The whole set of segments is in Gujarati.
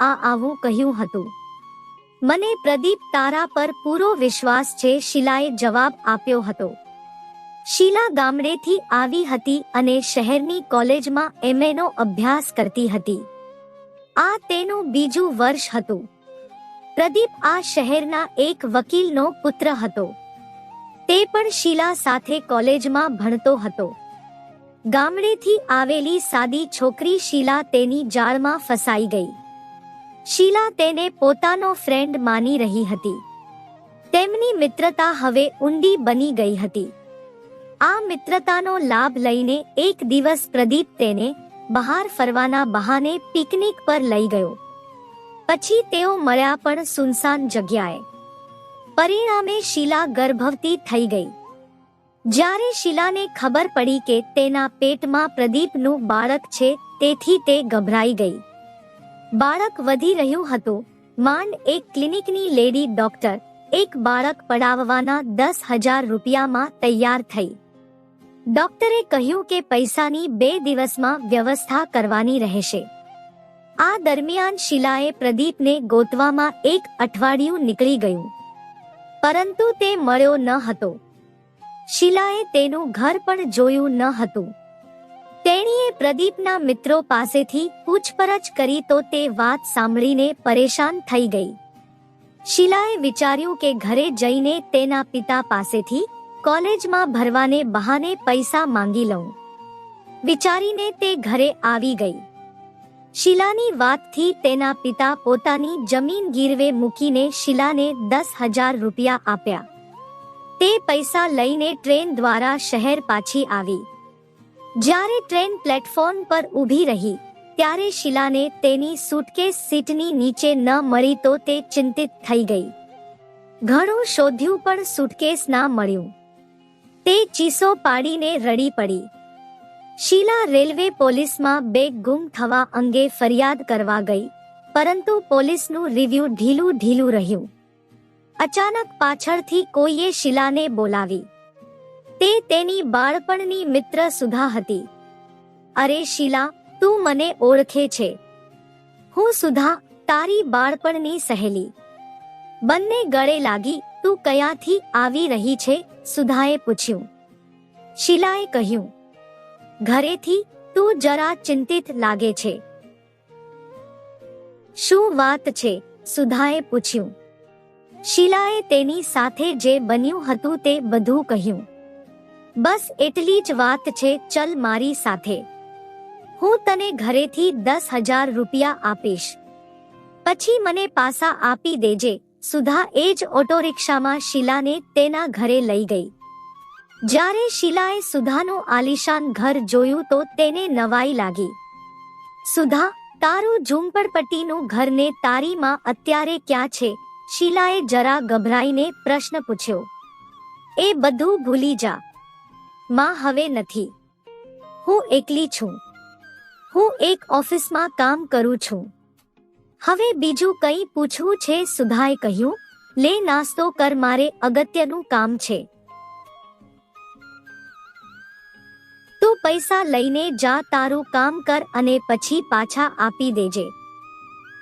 આ આવું કહ્યું હતું. મને પ્રદીપ તારા પર પૂરો વિશ્વાસ છે, શીલાએ જવાબ આપ્યો હતો. શીલા ગામડેથી આવી હતી અને શહેરની કોલેજમાં એમએનો અભ્યાસ કરતી હતી. આ તેનું બીજું વર્ષ હતું. પ્રદીપ આ શહેરના એક વકીલનો પુત્ર હતો. તે પણ શીલા સાથે કોલેજમાં ભણતો હતો. ગામડેથી આવેલી સાદી છોકરી શીલા તેની જાળમાં ફસાઈ ગઈ. શીલા તેને પોતાનો ફ્રેન્ડ માની રહી હતી. તેમની મિત્રતા હવે ઊંડી બની ગઈ હતી. આ મિત્રતાનો લાભ લઈને એક દિવસ પ્રદીપ તેને બહાર ફરવાના બહાને પિકનિક પર લઈ ગયો. પછી તેઓ મળ્યા પણ સુનસાન જગ્યાએ. પરિણામે શીલા ગર્ભવતી થઈ ગઈ. જ્યારે શીલાને ખબર પડી કે તેના પેટમાં પ્રદીપનું બાળક છે, તેથી તે ગભરાઈ ગઈ. બાળક વધી રહ્યું હતું. માંડ એક ક્લિનિકની લેડી ડોક્ટર, એક બાળક પડાવવાના દસ હજાર રૂપિયામાં તૈયાર થઈ. ડોક્ટરે કહ્યું કે પૈસાની બે દિવસમાં વ્યવસ્થા કરવાની રહેશે. આ દરમિયાન શીલાએ પ્રદીપને ગોતવામાં એક અઠવાડિયું નીકળી ગયું. પરંતુ તે મળ્યો ન હતો. શીલાએ તેનું ઘર પણ જોયું ન હતું. તેણીએ પ્રદીપના મિત્રો પાસેથી પૂછપરછ કરી તો તે વાત સાંભળીને પરેશાન થઈ ગઈ. શીલાએ વિચાર્યું કે ઘરે જઈને તેના પિતા પાસેથી કોલેજમાં ભરવાને બહાને પૈસા માંગી લઉં. વિચારીને તે ઘરે આવી ગઈ. શીલાની વાતથી તેના પિતા પોતાની જમીન ગીરવે મૂકીને શીલાને દસ હજાર રૂપિયા આપ્યા. તે પૈસા લઈને ટ્રેન દ્વારા શહેર પાછી આવી. જ્યારે ટ્રેન પ્લેટફોર્મ પર ઊભી રહી, ત્યારે શીલાને તેની સુટકેસ સીટની નીચે ન મળી તો તે ચિંતિત થઈ ગઈ. ઘણું શોધ્યું પણ સુટકેસ ના મળ્યું. તે ચીસો પાડીને રડી પડી. શીલા રેલવે પોલીસમાં બેગ ગુમ થવા અંગે ફરિયાદ કરવા ગઈ, પરંતુ પોલીસનું રિવ્યુ ઢીલું ઢીલું રહ્યું. અચાનક પાછળથી કોઈએ શીલાને બોલાવી. તે તેની બાળપણની મિત્ર સુધા હતી. અરે શીલા, તું મને ઓળખે છે. હું સુધા, તારી બાળપણની સહેલી. બંને ગળે લાગી, તું કયાથી આવી રહી છે? સુધાએ પૂછ્યું. શીલાએ કહ્યું, ઘરેથી તું જરા ચિંતિત લાગે છે. શું વાત છે? સુધાએ પૂછ્યું. શીલાએ તેની સાથે જે બન્યું હતું તે બધું કહ્યું. બસ એટલી જ વાત છે, ચલ મારી સાથે. હું તને ઘરેથી દસ હજાર રૂપિયા આપીશ. પછી મને પાસા આપી દેજે. સુધા એ જ ઓટો રિક્ષામાં શીલાને તેના ઘરે લઈ ગઈ. જ્યારે શીલાએ સુધાનું આલિશાન ઘર જોયું તો તેને નવાઈ લાગી. સુધા, તારું ઝુંપડપટ્ટીનું ઘરને તારીમાં અત્યારે ક્યાં છે? શીલાએ જરા ગભરાઈને પ્રશ્ન પૂછ્યો. એ બધું ભૂલી જા. માં હવે નથી. હું એકલી છું. હું એક ઓફિસમાં કામ કરું છું. હવે બીજું કંઈ પૂછવું છે સુધાએ કહ્યું, લે નાસ્તો કર, મારે અગત્યનું કામ છે. તું પૈસા લઈને જા, તારું કામ કર અને પછી પાછા આપી દેજે.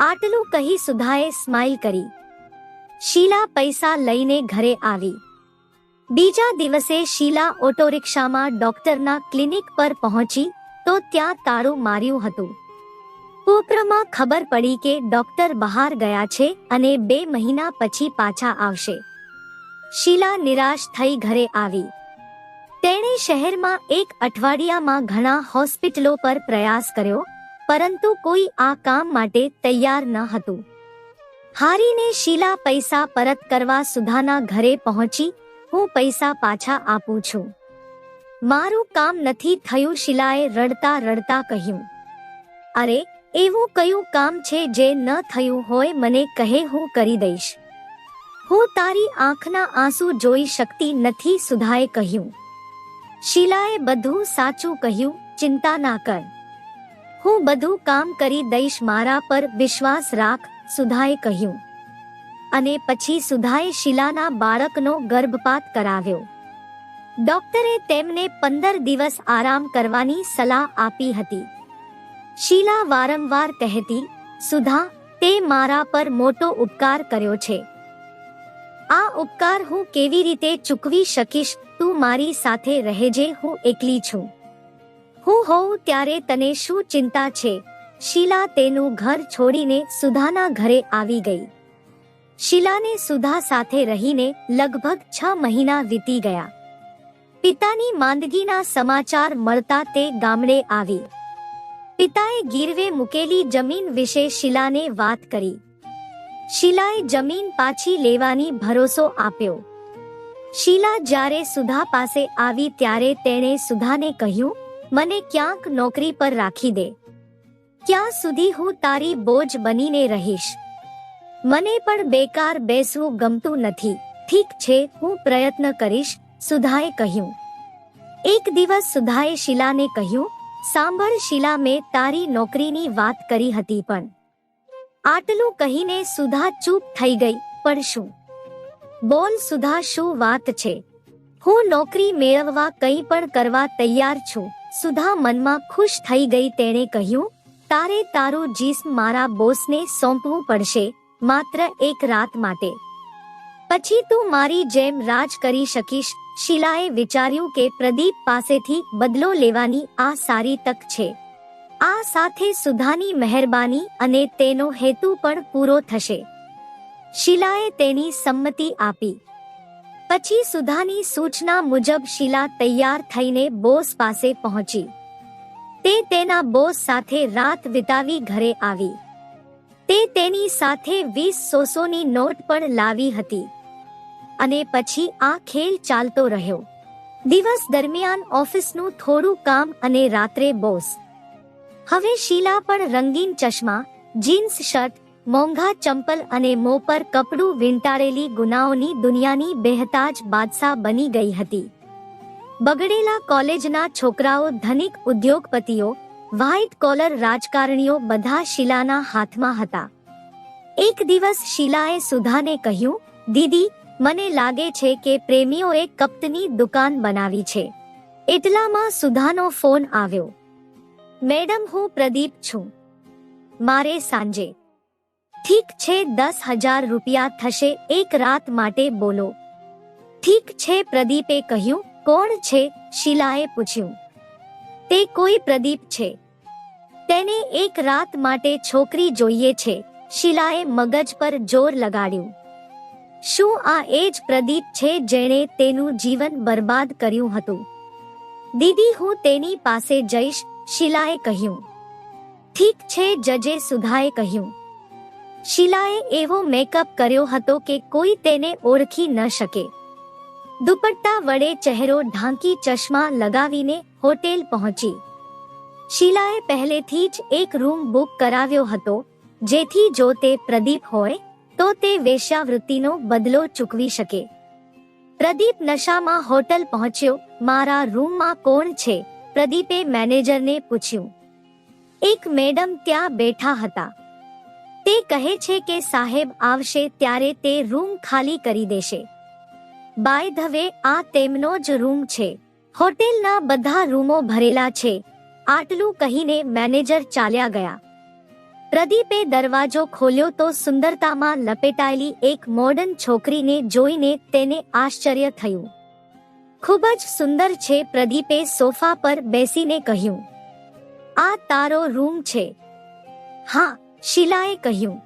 આટલું કહી સુધાએ સ્માઇલ કરી. શીલા પૈસા લઈને ઘરે આવી. બીજા દિવસે શીલા ઓટો રિક્ષામાં ડોક્ટરના ક્લિનિક પર પહોંચી તો ત્યાં તારું માર્યું હતું. ઉપરમાં ખબર પડી કે ડોક્ટર બહાર ગયા છે અને બે મહિના પછી પાછા આવશે. શીલા નિરાશ થઈ ઘરે આવી. તેણે શહેરમાં એક અઠવાડિયામાં ઘણા હોસ્પિટલો પર પ્રયાસ કર્યો, પરંતુ કોઈ આ કામ માટે તૈયાર ન હતું. હારીને શીલા પૈસા પરત કરવા સુધાના ઘરે પહોંચી હું પૈસા પાછા આપું છું. મારું કામ નથી થયું શિલાએ રડતા રડતા કહ્યું. અરે, એવું કયું કામ છે જે ન થયું હોય મને કહે હું કરી દઈશ. હું તારી આંખના આંસુ જોઈ શકતી નથી સુધાએ કહ્યું. શીલાએ બધું સાચું કહ્યું, ચિંતા ના કર. હું બધું કામ કરી દઈશ મારા પર વિશ્વાસ રાખ, સુધાએ કહ્યું. અને પછી સુધાએ શીલાના બાળકનો ગર્ભપાત કરાવ્યો. ડોક્ટરે તેમને પંદર દિવસ આરામ કરવાની સલાહ આપી હતી. શીલા વારંવાર કહેતી, સુધા, તે મારા પર મોટો ઉપકાર કર્યો છે. આ ઉપકાર હું કેવી રીતે ચૂકવી શકીશ? તું મારી સાથે રહેજે હું એકલી છું. હું હોઉં ત્યારે તને શું ચિંતા છે? શીલા તેનું ઘર છોડીને સુધાના ઘરે આવી ગઈ. શીલાને સુધા સાથે રહીને લગભગ છ મહિના વીતી ગયા. પિતાની માંદગીના સમાચાર મળતા તે ગામડે આવી. પિતાએ ગીરવે મૂકેલી જમીન વિશે શીલાને વાત કરી. શીલાએ જમીન પાછી લેવાની ભરોસો આપ્યો. શીલા જ્યારે સુધા પાસે આવી ત્યારે તેણે સુધાને કહ્યું, મને ક્યાંક નોકરી પર રાખી દે. ક્યાં સુધી હું તારી બોજ બનીને રહીશ? મને પણ બેકાર બેસવું ગમતું નથી. ઠીક છે, હું પ્રયત્ન કરીશ, સુધાએ કહ્યું. એક દિવસ સુધાએ શીલાને કહ્યું, સાંભળ શીલા, મેં તારી નોકરીની વાત કરી હતી પણ. આટલું કહીને સુધા ચૂપ થઈ ગઈ, પણ શું? બોલ સુધા, શું વાત છે? હું નોકરી મેળવવા કંઈ પણ કરવા તૈયાર છું. સુધા મનમાં ખુશ થઈ ગઈ, તેણે કહ્યું, તારે તારું જીસ્મ મારા બોસને સોંપવું પડશે. માત્ર એક રાત માટે. પછી તું મારી જેમ રાજ કરી શકીશ, શીલાએ વિચાર્યું કે પ્રદીપ પાસેથી બદલો લેવાની આ સારી તક છે. આ સાથે સુધાની મહેરબાની અને તેનો હેતુ પણ પૂરો થશે. શીલાએ તેની સંમતિ આપી. પછી સુધાની સૂચના મુજબ શીલા તૈયાર થઈને બોસ પાસે પહોંચી. તે તેના બોસ સાથે રાત વિતાવી ઘરે આવી. તે તેની સાથે વીસ સોસોની નોટ પણ લાવી હતી. અને પછી આ ખેલ ચાલતો રહ્યો. દિવસ દરમિયાન ઓફિસનું થોડું કામ અને રાત્રે બોસ. હવે શીલા પણ રંગીન ચશ્મા, જીન્સ શર્ટ, મોંઘા ચંપલ અને મો પર કપડું વીંટાળેલી ગુનાઓની દુનિયાની બેહતાજ બાદશાહ બની ગઈ હતી. બગડેલા કોલેજના છોકરાઓ, ધનિક ઉદ્યોગપતિઓ વ્હાઇટ કોલર રાજકારણીઓ બધા શીલાના હાથમાં હતા. એક દિવસ શીલાએ સુધાને કહ્યું, દીદી, મને લાગે છે કે પ્રેમીઓએ કપ્તની દુકાન બનાવી છે. એટલામાં સુધાનો ફોન આવ્યો. મેડમ, હું પ્રદીપ છું. મારે સાંજે. ઠીક છે, દસ હજાર રૂપિયા થશે, એક રાત માટે બોલો. ઠીક છે, પ્રદીપે કહ્યું. કોણ છે? શીલાએ પૂછ્યું. તે કોઈ પ્રદીપ છે. તેને એક રાત માટે છોકરી જોઈએ છે. શીલાએ મગજ પર જોર લગાડ્યું. શું આ એ જ પ્રદીપ છે જેણે તેનું જીવન બરબાદ કર્યું હતું? દીદી, હું તેની પાસે જઈશ, શીલાએ કહ્યું. ઠીક છે, જજે સુધાએ કહ્યું. શીલાએ એવો મેકઅપ કર્યો હતો કે કોઈ તેને ઓળખી ન શકે. દુપટ્ટા વડે ચહેરો ઢાંકી ચશ્મા લગાવીને હોટેલ પહોંચી. શીલાએ પહેલેથી જ એક રૂમ બુક કરાવ્યો હતો, જેથી જો તે પ્રદીપ હોય, તો તે વેશ્યાવૃત્તિનો બદલો ચૂકવી શકે. પ્રદીપ નશામાં હોટલ પહોંચ્યો, મારા રૂમમાં કોણ છે? પ્રદીપે મેનેજરને પૂછ્યું. એક મેડમ ત્યાં બેઠા હતા. તે કહે છે કે સાહેબ આવશે ત્યારે તે રૂમ ખાલી કરી દેશે. બાય ધ વે આ તેમનો જ રૂમ છે. હોટેલના બધા રૂમો ભરેલા છે. આટલું કહીને મેનેજર ચાલ્યા ગયા. પ્રદીપે દરવાજો ખોલ્યો તો સુંદરતામાં લપેટાયેલી એક મોડર્ન છોકરીને જોઈને તેને આશ્ચર્ય થયું. ખૂબ જ સુંદર છે, પ્રદીપે સોફા પર બેસીને કહ્યું. આ તારો રૂમ છે. હા, શીલાએ કહ્યું.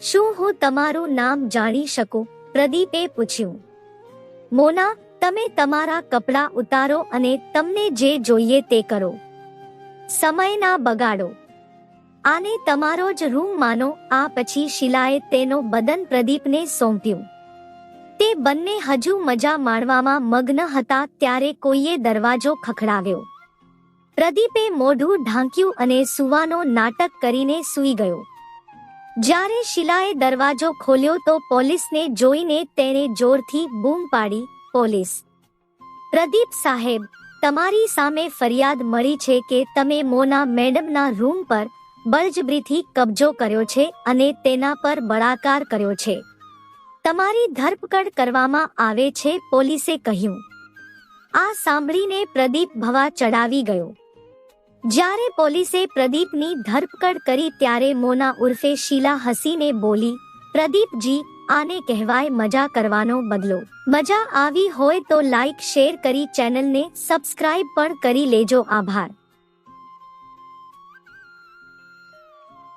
શું હું તમારું નામ જાણી શકું? પ્રદીપે પૂછ્યું. મોના, તમે તમારા કપડાં ઉતારો અને તમને જે જોઈએ તે કરો. સમય ના બગાડો. આને તમારો જ રૂમ માનો, આ પછી શિલાએ તેનો બદન પ્રદીપને સોંપ્યું. તે બંને હજુ મજા માણવામાં મગ્ન હતા ત્યારે કોઈએ દરવાજો ખખડાવ્યો. પ્રદીપે મોઢું ઢાંક્યું અને સુવાનો નાટક કરીને સૂઈ ગયો. જ્યારે શિલાએ દરવાજો ખોલ્યો તો પોલીસને જોઈને તેણે જોરથી બૂમ પાડી, પોલીસ. પ્રદીપ સાહેબ તમારી સામે ફરિયાદ મળી છે કે તમે મોના મેડમના રૂમ પર બળજબરીથી કબજો કર્યો છે અને તેના પર બળાકાર કર્યો છે. તમારી ધરપકડ કરવામાં આવે છે, પોલીસે કહ્યું. આ સાંભળીને પ્રદીપ ભવા ચડાવી ગયો. જ્યારે પોલીસે પ્રદીપની ધરપકડ કરી ત્યારે મોના ઉર્ફે શીલા હસીને બોલી, પ્રદીપજી આને કહેવાય મજા કરવાનો બદલો. મજા આવી હોય તો લાઈક શેર કરી ચેનલને સબસ્ક્રાઇબ પણ કરી લેજો. આભાર.